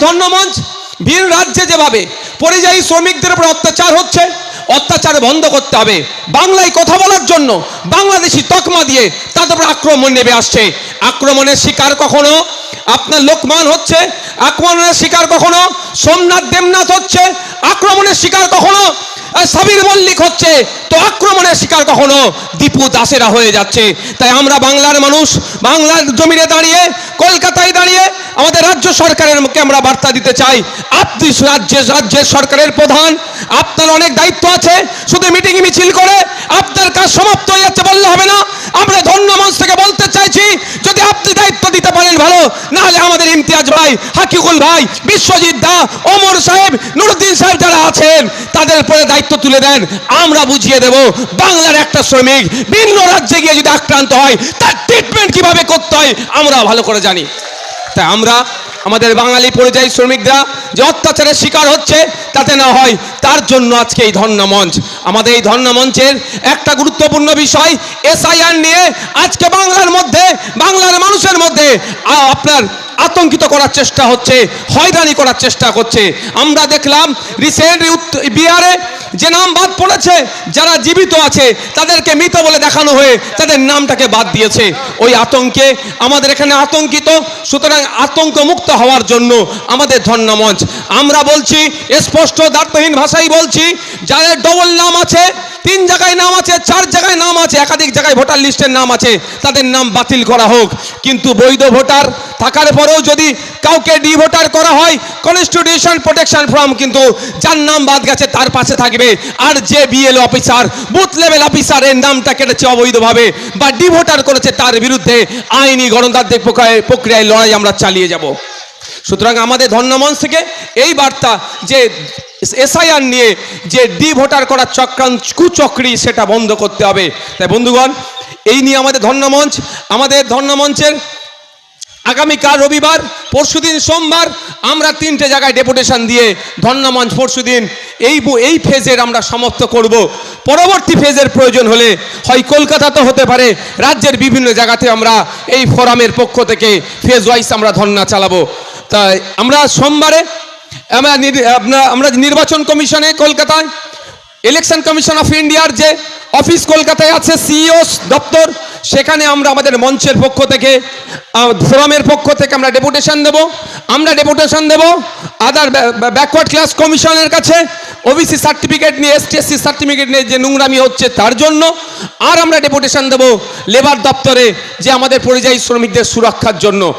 ধন্যমঞ্চ ভিন রাজ্যে যেভাবে পরিযায়ী শ্রমিকদের উপর অত্যাচার হচ্ছে, অত্যাচার বন্ধ করতে হবে। বাংলায় কথা বলার জন্য বাংলাদেশি তকমা দিয়ে তাদের উপর আক্রমণ নেমে আসছে। আক্রমণের শিকার কখনো? আপনার লোকমান হচ্ছে। আক্রমণের শিকার কখনো? সোমনাথ দেবনাথ হচ্ছে। আক্রমণের শিকার কখনো? সাবির মল্লিক হচ্ছে। তো আক্রমণের শিকার কখনো? দীপু দাসেরা হয়ে যাচ্ছে। তাই আমরা বাংলার মানুষ, বাংলার জমিনে দাঁড়িয়ে রাজ্য সরকারের মুখে আমরা বার্তা দিতে চাই। আপনি রাজ্যের রাজ্যের সরকারের প্রধান, আপনার অনেক দায়িত্ব আছে, শুধু মিটিং মিছিল করে আপনার কাজ সমাপ্ত হয়ে যাচ্ছে বললে হবে না। আমরা ধন্য মঞ্চ থেকে বলতে চাইছি, যদি আপনি দায়িত্ব দিতে পারেন ভালো না হলে আমাদের ইমতিয়াজ ভাই, হাকিকুল ভাই, বিশ্বজিৎ দা, ওমর সাহেব, নুরুদ্দিন সাহেব যারা আছেন, তাদের পরে দায়িত্ব তুলে দেন। আমরা বুঝিয়ে দেব, বাংলার একটা শ্রমিক ভিন্ন রাজ্যে গিয়ে যদি আক্রান্ত হয়, তার ট্রিটমেন্ট কীভাবে করতে হয় আমরা ভালো করে জানি। তাই আমরা আমাদের বাঙালি পরিযায়ী শ্রমিকরা যে অত্যাচারের শিকার হচ্ছে, তাতে না হয় তার জন্য আজকে এই ধর্ণা মঞ্চ আমাদের এই ধর্ণা মঞ্চের একটা গুরুত্বপূর্ণ বিষয়, এসআইআর নিয়ে আজকে বাংলার মধ্যে, বাংলার মানুষের মধ্যে আপনার আতঙ্কিত করার চেষ্টা হচ্ছে, হয়রানি করার চেষ্টা করছে। আমরা দেখলাম রিসেন্ট বিহারে যে নাম বাদ পড়েছে, যারা জীবিত আছে, তাদেরকে মৃত বলে দেখানো হয়ে তাদের নামটাকে বাদ দিয়েছে। ওই আতঙ্কে আমাদের এখানে আতঙ্কিত, সুতরাং আতঙ্ক মুক্ত হওয়ার জন্য আমাদের ধন্যমঞ্চ আমরা বলছি, স্পষ্ট দার্থহীন ভাষাই বলছি, যাদের ডবল নাম আছে তিন জায়গায় নাম আছে, চার জায়গায় নাম আছে, একাধিক জায়গায় ভোটার লিস্টের নাম আছে, তাদের নাম বাতিল করা হোক। কিন্তু বৈধ ভোটার থাকার পরেও যদি কাউকে ডি ভোটার করা হয় কনস্টিটিউশন প্রোটেকশন ফর্ম কিন্তু যার নাম বাদ গেছে তার পাশে থাকবে। আর যে বিএল অফিসার বুথ লেভেল অফিসারের নামটা কেটেছে অবৈধভাবে বা ডি ভোটার করেছে তার বিরুদ্ধে আইনি গণতান্ত্রিক প্রক্রিয়ায় লড়াই আমরা চালিয়ে যাব। সুতরাং আমাদের ধন্যমঞ্চ থেকে এই বার্তা যে এসআইআর নিয়ে যে ডি ভোটার করার চক্রান্ত কুচক্রি সেটা বন্ধ করতে হবে। তাই বন্ধুগণ, এই নিয়ে আমাদের ধন্যমঞ্চ, আমাদের ধন্যমঞ্চের আগামীকাল রবিবার, পরশুদিন সোমবার আমরা তিনটে জায়গায় ডেপুটেশন দিয়ে ধন্যমঞ্চ পরশুদিন এই এই ফেজের আমরা সমাপ্ত করব। পরবর্তী ফেজের প্রয়োজন হলে, হয় কলকাতাতে হতে পারে, রাজ্যের বিভিন্ন জায়গাতে আমরা এই ফোরামের পক্ষ থেকে ফেজ ওয়াইজ আমরা ধর্না চালাবো। তাই আমরা সোমবারে আমরা নির- আপনার- আমরা নির্বাচন কমিশনে কলকাতায় ইলেকশন কমিশন অফ ইন্ডিয়ার যে অফিস কলকাতায় আছে সিইও দপ্তর, সেখানে আমরা আমাদের মঞ্চের পক্ষ থেকে ফোরামের পক্ষ থেকে আমরা ডেপুটেশন দেব। আমরা ডেপুটেশন দেব আদার ব্যাকওয়ার্ড ক্লাস কমিশনের কাছে ওবিসি সার্টিফিকেট নিয়ে এসটিএসসি সার্টিফিকেট নিয়ে যে নোংরামি হচ্ছে তার জন্য, আর আমরা ডেপুটেশন দেব লেবার দপ্তরে যে আমাদের পরিযায়ী শ্রমিকদের সুরক্ষার জন্য।